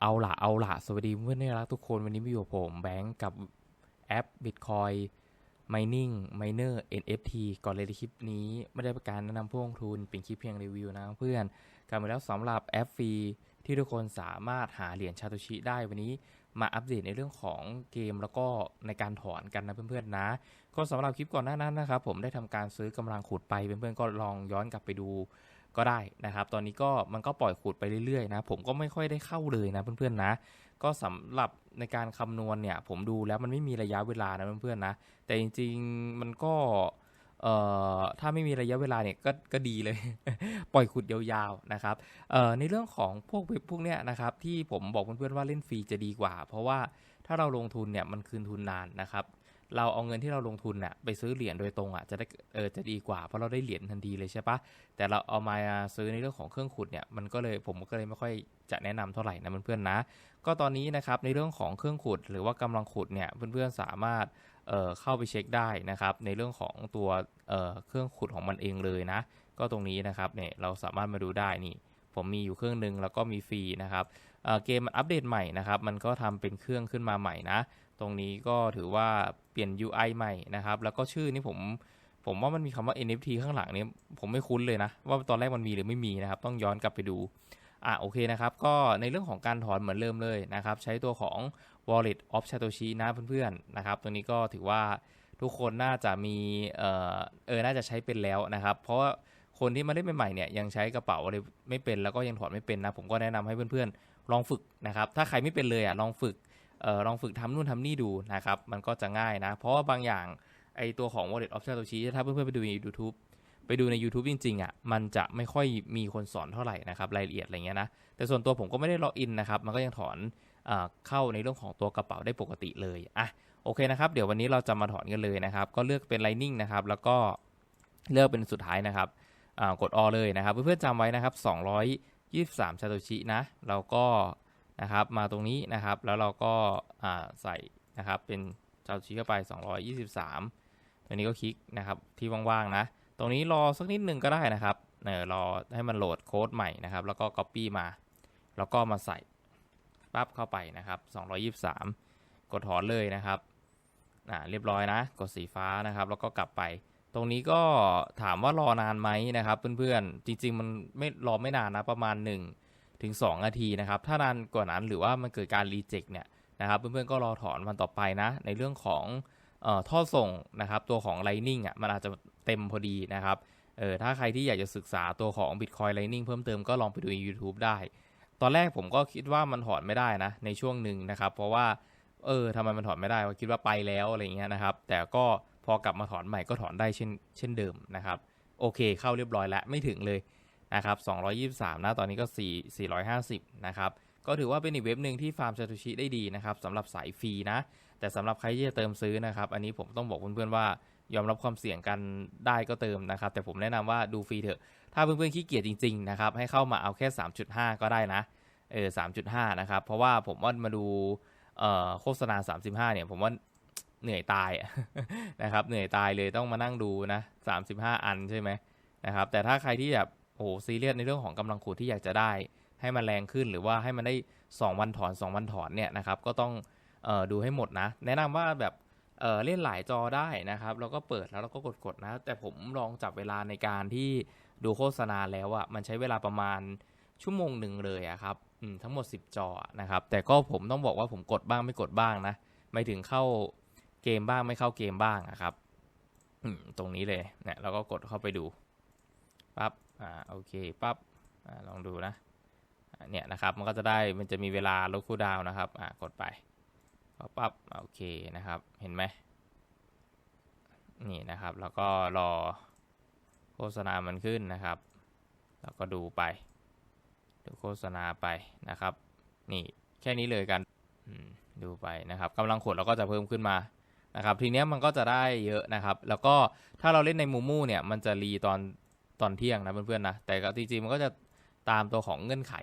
เอาละเอาละสวัสดีเพื่อนที่รักทุกคนวันนี้มาอยู่กับผมแบงก์กับแอป Bitcoin Mining Miner NFT ก่อนเลยในคลิปนี้ ไม่ได้ประการแนะนำพวกลงทุนเป็นคลิปเพียงรีวิวนะเพื่อนกลับมาแล้วสำหรับแอปฟรีที่ทุกคนสามารถหาเหรียญชาโตชิได้วันนี้มาอัปเดตในเรื่องของเกมแล้วก็ในการถอนกันนะเพื่อนๆนะ ก็สำหรับคลิปก่อนหน้านั้นนะครับผมได้ทำการซื้อกำลังขุดไปเพื่อนๆก็ลองย้อนกลับไปดู ก็ได้นะครับ ตอนนี้ก็มันก็ปล่อยขุดไปเรื่อยๆนะผมก็ไม่ค่อยได้เข้าเลยนะเพื่อนๆนะ ก็สำหรับในการคำนวณเนี่ย ผมดูแล้วมันไม่มีระยะเวลานะเพื่อนๆนะ แต่จริงๆมันก็เอ่อถ้าไม่มีระยะเวลาเนี่ยก็ก็ดีเลย ปล่อยขุดยาวๆนะครับเอ่อในเรื่องของพวกเว็บพวกเนี้ยนะครับที่ผมบอกเพื่อนๆว่าเล่นฟรีจะดีกว่า เพราะว่าถ้าเราลงทุนเนี่ยมันคืนทุนนานนะครับ เราเอาเงินที่เราลงทุนน่ะไปซื้อเหรียญโดยตรงอะจะได้เออจะดีกว่าเพราะเราได้เหรียญทันทีเลยใช่ปะแต่เราเอามาซื้อในเรื่องของเครื่องขุดเนี่ยมันก็เลยผมก็เลยไม่ค่อยจะแนะนำเท่าไหร่นะเพื่อนๆนะ ก็ตอนนี้นะครับในเรื่องของเครื่องขุด หรือว่ากำลังขุดเนี่ยเพื่อนๆสามารถเอ่อเข้าไปเช็คได้นะครับ ในเรื่องของตัวเอ่อเครื่องขุดของมันเองเลยนะ ก็ตรงนี้นะครับเนี่ยเราสามารถมาดูได้นี่ ผมมีอยู่เครื่องหนึ่งแล้วก็มีฟรีนะครับเเกมมันอัปเดตใหม่นะครับมันก็ทำเป็นเครื่องขึ้นมาใหม่นะ ตรงนี้ก็ถือว่าเปลี่ยน UI ใหม่นะครับ แล้วก็ชื่อนี่ผมผมว่ามันมีคำว่า NFT ข้างหลังนี้ผมไม่คุ้นเลยนะ ว่าตอนแรกมันมีหรือไม่มีนะครับ ต้องย้อนกลับไปดูอะโอเคนะครับ ก็ในเรื่องของการถอนเหมือนเริ่มเลยนะครับ ใช้ตัวของ Wallet of Satoshi นะเพื่อนๆนะครับ ตัวนี้ก็ถือว่าทุกคนน่าจะมีเออเออน่าจะใช้เป็นแล้วนะครับ เพราะ คนที่มาเล่นใหม่ๆเนี่ยยังใช้กระเป๋าอะไรไม่เป็นแล้วก็ยังถอนไม่เป็นนะผมก็แนะนำให้เพื่อนๆลองฝึกนะครับถ้าใครไม่เป็นเลยอะลองฝึกเอ่อลองฝึกทำนู่นทำนี่ดูนะครับมันก็จะง่ายนะ เพราะว่าบางอย่างไอตัวของ Wallet of Satoshi ถ้าเพื่อนๆไปดูใน YouTube ไปดูใน YouTube จริงๆอะมันจะไม่ค่อยมีคนสอนเท่าไหร่นะครับรายละเอียดอะไรเงี้ยนะแต่ส่วนตัวผมก็ไม่ได้ล็อกอินนะครับมันก็ยังถอนเออเข้าในเรื่องของตัวกระเป๋าได้ปกติเลยอะโอเคนะครับเดี๋ยววันนี้เราจะมาถอนกันเลยนะครับก็เลือกเป็น Lightning นะครับแล้วก็เลือกเป็นสุดท้ายนะครับ กดออเลยนะครับ เพื่อนๆจำไว้นะครับ223ซาโตชินะเราก็นะครับมาตรงนี้นะครับ แล้วเราก็ใส่นะครับเป็นซาโตชิเข้าไป 223 ตัวนี้ก็คลิกนะครับที่ว่างๆนะ ตรงนี้รอสักนิดหนึ่งก็ได้นะครับเออรอให้มันโหลดโค้ดใหม่นะครับ แล้วก็ Copy มา แล้วก็มาใส่ปั๊บเข้าไปนะครับ 223 กดถอนเลยนะครับอ่าเรียบร้อยนะ กดสีฟ้านะครับ แล้วก็กลับไป รงนี้ก็ถามว่ารอนานไหมนะครับ เพื่อนๆ จริง ๆ มันไม่รอไม่นานนะประมาณ1ถึง2นาทีนะครับ ถ้านานกว่านั้นหรือว่ามันเกิดการรีเจ็คเนี่ยนะครับเพื่อนๆก็รอถอนวันต่อไปนะ ในเรื่องของเอ่อท่อส่งนะครับ ตัวของ Lightning อะมันอาจจะเต็มพอดีนะครับเออถ้าใครที่อยากจะศึกษาตัวของ Bitcoin Lightning เพิ่มเติมก็ลองไปดูใน YouTube ได้ ตอนแรกผมก็คิดว่ามันถอนไม่ได้นะในช่วงหนึ่งนะครับ เพราะว่าเออทำไมมันถอนไม่ได้ว่าคิดว่าไปแล้วอะไรเงี้ยนะครับ แต่ก็ พอกลับมาถอนใหม่ก็ถอนได้เช่นเช่นเดิมนะครับโอเคเข้าเรียบร้อยแล้วไม่ถึงเลยนะครับ223นะตอนนี้ก็ 4 450 นะครับ ก็ถือว่าเป็นอีกเว็บหนึ่งที่ฟาร์มซาโตชิได้ดีนะครับสำหรับสายฟรีนะ แต่สำหรับใครที่จะเติมซื้อนะครับ อันนี้ผมต้องบอกเพื่อนๆว่ายอมรับความเสี่ยงกันได้ก็เติมนะครับ แต่ผมแนะนำว่าดูฟรีเถอะ ถ้าเพื่อนๆขี้เกียจจริงๆนะครับให้เข้ามาเอาแค่ 3.5 ก็ได้นะเออ3.5 นะครับ เพราะว่าผมว่ามาดูโฆษณา 35 เนี่ยผมว่า เหนื่อยตายนะครับ เหนื่อยตายเลยต้องมานั่งดูนะ35อันใช่ไหมนะครับ แต่ถ้าใครที่แบบโอ้โหซีเรียสในเรื่องของกำลังขุดที่อยากจะได้ ให้มันแรงขึ้นหรือว่าให้มันได้ 2 วันถอน 2 วันถอนเนี่ยนะครับ ก็ต้องออดูให้หมดนะ แนะนำว่าแบบเเล่นหลายจอได้นะครับ แล้วก็เปิดแล้วเราก็กดๆนะ แต่ผมลองจับเวลาในการที่ดูโฆษณาแล้วอะมันใช้เวลาประมาณชั่วโมงหนึ่งเลยอะครับทั้งหมด 10 จอนะครับ แต่ก็ผมต้องบอกว่าผมกดบ้างไม่กดบ้างนะไม่ถึงเข้า เกมบ้างไม่เข้าเกมบ้างอะครับตรงนี้เลยเนี่ยเราก็กดเข้าไปดูปั๊บอ่าโอเคปั๊บอ่าลองดูนะเนี่ยนะครับมันก็จะได้มันจะมีเวลาลดคูลดาวนะครับอ่ากดไปปั๊บโอเคนะครับเห็นไหมนี่นะครับแล้วก็รอโฆษณามันขึ้นนะครับแล้วก็ดูไปดูโฆษณาไปนะครับ นี่แค่นี้เลยกันดูไปนะครับกำลังขดเราก็จะเพิ่มขึ้นมา นะครับทีเนี้ยมันก็จะได้เยอะนะครับ แล้วก็ถ้าเราเล่นในมูมูเนี่ยมันจะรีตอนตอนเที่ยงนะเพื่อนๆนะแต่ก็จริงๆมันก็จะตามตัวของเงื่อนไข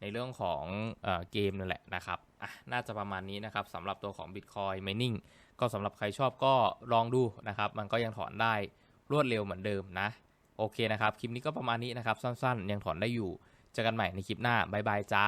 ในเรื่องของเอเกมนั่นแหละนะครับอะน่าจะประมาณนี้นะครับสำหรับตัวของ Bitcoin Mining ก็สำหรับใครชอบก็ลองดูนะครับ มันก็ยังถอนได้รวดเร็วเหมือนเดิมนะ โอเคนะครับ คลิปนี้ก็ประมาณนี้นะครับ สั้นๆ ยังถอนได้อยู่ เจอกันใหม่ในคลิปหน้า บ๊ายบายจ้า